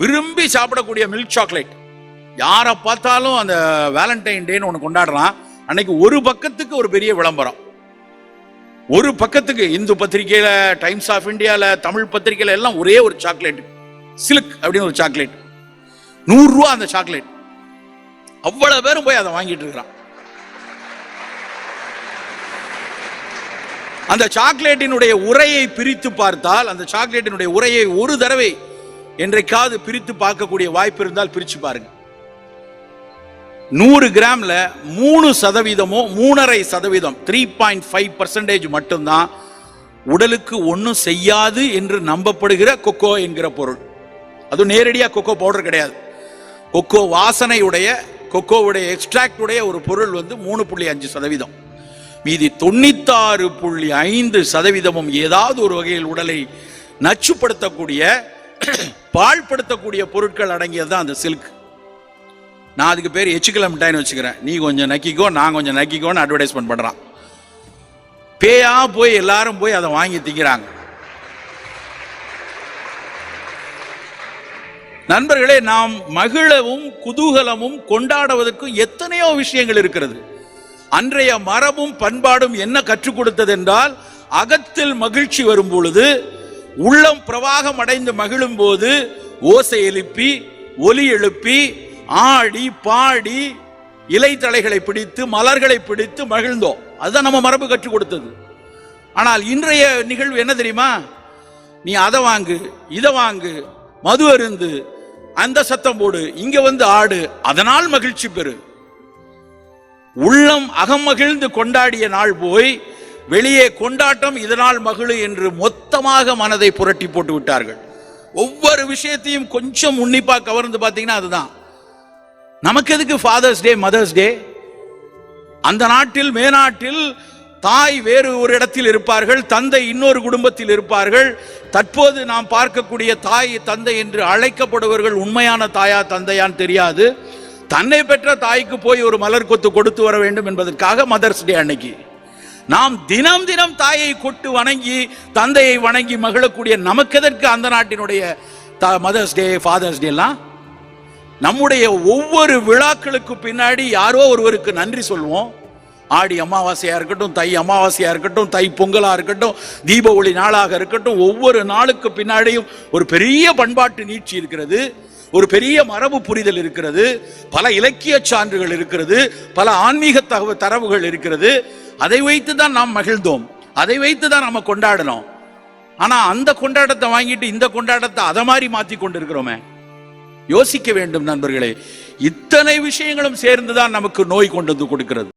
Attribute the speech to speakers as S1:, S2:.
S1: விரும்பி சாப்பிடக்கூடிய milk chocolate யாரை பார்த்தாலும் அந்த வேலண்டைன் டேன்னு ஒன்று கொண்டாடுறான் அன்னைக்கு ஒரு பக்கத்துக்கு ஒரு பெரிய விளம்பரம். ஒரு பக்கத்துக்கு இந்து பத்திரிகையில டைம்ஸ் ஆஃப் இந்தியால தமிழ் பத்திரிகையில எல்லாம் ஒரே ஒரு சாக்லேட் சில்க் அப்படின்னு ஒரு சாக்லேட் நூறு ரூபா அந்த சாக்லேட் அவ்வளவு பேரும் போய் அதை வாங்கிட்டு இருக்கிறான். அந்த சாக்லேட்டினுடைய உரையை பிரித்து பார்த்தால் அந்த சாக்லேட்டினுடைய உரையை ஒரு தடவை என்றைக்காவது பிரித்து பார்க்கக்கூடிய வாய்ப்பு இருந்தால் பிரித்து பாருங்க. நூறு கிராம்ல மூணு சதவீதமோ மூணரை சதவீதம் த்ரீ பாயிண்ட் ஃபைவ் பர்சன்டேஜ் மட்டும்தான் உடலுக்கு ஒன்றும் செய்யாது என்று நம்பப்படுகிற கொக்கோ என்கிற பொருள். அது நேரடியாக கொக்கோ பவுடர் கிடையாது. கொக்கோ வாசனையுடைய கொக்கோவுடைய எக்ஸ்ட்ராக்ட் உடைய ஒரு பொருள் வந்து மூணு புள்ளி அஞ்சு சதவீதம். மீதி தொண்ணூத்தாறு புள்ளி ஐந்து சதவீதமும் ஏதாவது ஒரு வகையில் உடலை நச்சுப்படுத்தக்கூடிய பாழ்படுத்தக்கூடிய பொருட்கள் அடங்கியது தான் அந்த சில்க் நான் அதுக்கு பேர் எச்சுக்கல மிட்டாய்னு வச்சுக்கிறேன். நீ கொஞ்சம் நக்கிக்கோ நான் கொஞ்சம் நக்கிக்கோன்னு அட்வர்டைஸ்மெண்ட் பண்ணுறான் பேயா போய் எல்லாரும் போய் அதை வாங்கி திங்கிறாங்க. நண்பர்களே நாம் மகிழவும் குதூகலமும் கொண்டாடுவதற்கும் எத்தனையோ விஷயங்கள் இருக்கிறது. அன்றைய மரபும் பண்பாடும் என்ன கற்றுக் கொடுத்தது என்றால் அகத்தில் மகிழ்ச்சி வரும் பொழுது உள்ளம் பிரவாகம் அடைந்து மகிழும் போது ஓசை எழுப்பி ஒலி எழுப்பி ஆடி பாடி இலைத்தலைகளை பிடித்து மலர்களை பிடித்து மகிழ்ந்தோம். அதுதான் நம்ம மரபு கற்றுக் கொடுத்தது. ஆனால் இன்றைய நிகழ்வு என்ன தெரியுமா? நீ அதை வாங்கு இதை வாங்கு மது அருந்து அந்த சத்தம் போடு இங்க வந்து ஆடு அதனால் மகிழ்ச்சி பெறு. உள்ளம் அகமகிழ்ந்து கொண்டாடிய நாள் போய் வெளியே கொண்டாட்டம் இதனால் மகிழு என்று மொத்தமாக மனதை புரட்டி போட்டு விட்டார்கள். ஒவ்வொரு விஷயத்தையும் கொஞ்சம் உன்னிப்பா கவர்ந்து பார்த்தீங்கன்னா அதுதான். நமக்கு எதுக்கு ஃபாதர்ஸ் டே மதர்ஸ் டே அந்த நாட்டில் மேநாட்டில் தாய் வேறு ஒரு இடத்தில் இருப்பார்கள் தந்தை இன்னொரு குடும்பத்தில் இருப்பார்கள். தற்போது நாம் பார்க்கக்கூடிய தாய் தந்தை என்று அழைக்கப்படுபவர்கள் உண்மையான தாயா தந்தையான்னு தெரியாது. தன்னை பெற்ற தாய்க்கு போய் ஒரு மலர் கொத்து கொடுத்து வர வேண்டும் என்பதற்காக மதர்ஸ் டே அன்னைக்கு. நாம் தினம் தினம் தாயை கொட்டு வணங்கி தந்தையை வணங்கி மகிழக்கூடிய நமக்கு எதற்கு அந்த நாட்டினுடைய மதர்ஸ் டே ஃபாதர்ஸ் டே எல்லாம்? நம்முடைய ஒவ்வொரு விழாக்களுக்கு பின்னாடி யாரோ ஒருவருக்கு நன்றி சொல்லுவோம். ஆடி அமாவாசையா இருக்கட்டும் தை அமாவாசையா இருக்கட்டும் தை பொங்கலா இருக்கட்டும் தீப ஒளி நாளாக இருக்கட்டும் ஒவ்வொரு நாளுக்கு பின்னாடியும் ஒரு பெரிய பண்பாட்டு நீட்சி இருக்கிறது ஒரு பெரிய மரபு புரிதல் இருக்கிறது பல இலக்கிய சான்றுகள் இருக்கிறது பல ஆன்மீக தகவ தரவுகள் இருக்கிறது. அதை வைத்து தான் நாம் மகிழ்ந்தோம். அதை வைத்து தான் நம்ம கொண்டாடணும் ஆனா அந்த கொண்டாட்டத்தை வாங்கிட்டு இந்த கொண்டாட்டத்தை அதை மாதிரி மாத்தி கொண்டிருக்கிறோமே. யோசிக்க வேண்டும் நண்பர்களே இத்தனை விஷயங்களும் சேர்ந்துதான் நமக்கு நோய் கொண்டு வந்து கொடுக்கிறது.